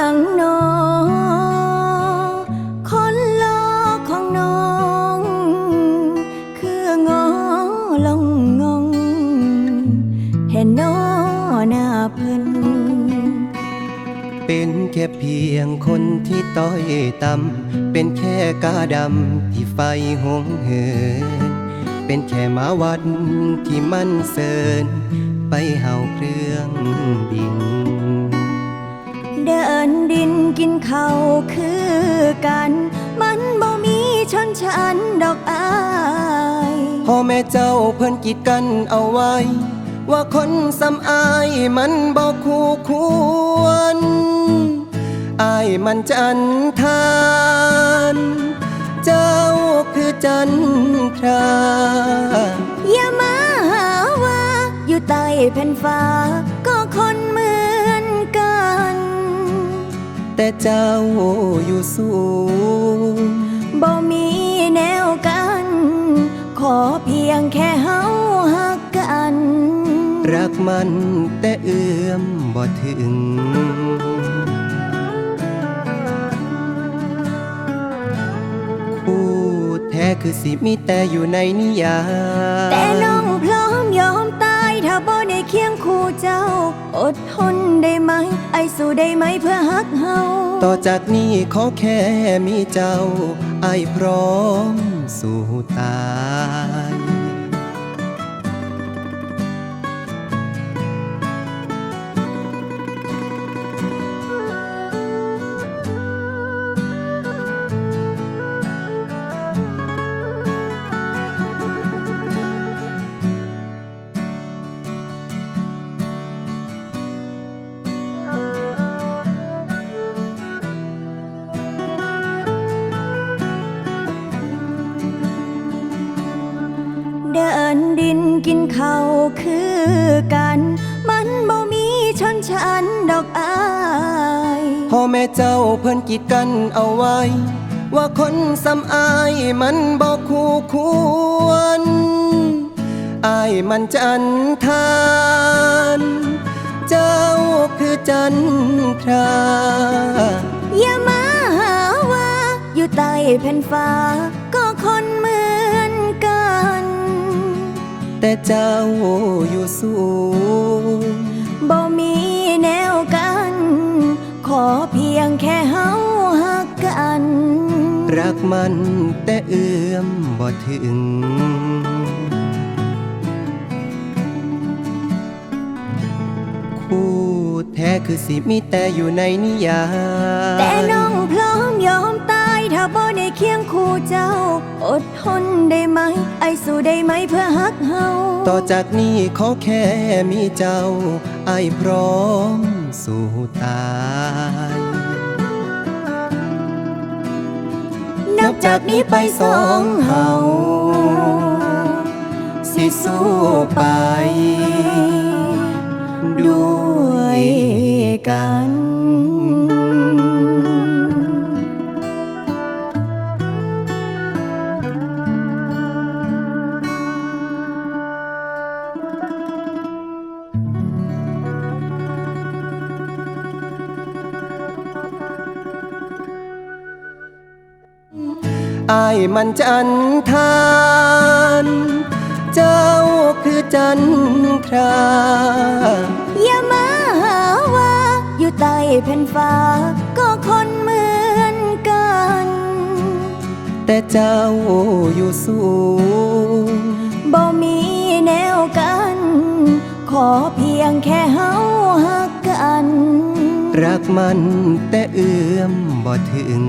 อย่างน้อคนลอของน้อง คืองอลงงง เห็นน้อหน้าเพิ่นเป็นแค่เพียงคนที่ต้อยต่ำเป็นแค่กาดำที่ไฟหงเหิน เป็นแค่หมาวัดที่มันเสิน ไปเห่าเครื่องบิน เดินดินกินเขาวคือกัน มันบ่มีชนชั้นดอกอายพ่อแม่เจ้าเพิ่นกีดกันเอาไว้ ว่าคนสำอายมันบอกคู่ควรอายมันจันทานเจ้าคือจันทราอย่ามาหาว่าอยู่ใต้แผ่นฟ้าก็คนเหมือน แต่เจ้าอยู่สูงบ่มีแนวกัน ขอเพียงแค่เฮาหักกัน รักมันแต่เอื้อมบ่ถึง คู่แท้คือสิมีแต่อยู่ในนิยาย แต่น้องพร้อมยอมตาย ถ้าบ่ได้เคียงคู่เจ้า อดทนได้ไหมไอ สู้ได้ไหมเพื่อฮักเฮาต่อจากนี้ขอแค่มีเจ้าไอพร้อมสู่ตาย เดินดินกินเขาวคือกัน มันบ่มีชนชั้นดอกอายพ่อแม่เจ้าเพิ่นกีดกันเอาไว้ ว่าคนสำอายมันบอกคู่ควรอายมันจันทานเจ้าคือจันทรา อย่ามาหาว่าอยู่ใต้แผ่นฟ้า แต่เจ้าอยู่สูงบ่มีแนวกัน ขอเพียงแค่เฮาหักกัน รักมันแต่เอื้อมบ่ถึงคู่แท้คือสิมีแต่อยู่ในนิยายแต่น้องพร้อมยอ เคียงคู่เจ้า อดทนได้ไหม ไอสู้ได้ไหมเพื่อฮักเฮาต่อจากนี้ขอแค่มีเจ้า ไอายพร้อมสู่ตายนับจากนี้ไปสองเฮาสิสู้ไป ด้วยกัน อายมันจันทานเจ้าคือจันทราอย่ามาหาว่า อยู่ใต้แผ่นฟ้า ก็คนเหมือนกัน แต่เจ้าอยู่สูงบ่มีแนวกัน ขอเพียงแค่เฮาหักกัน รักมันแต่เอื้อมบ่ถึง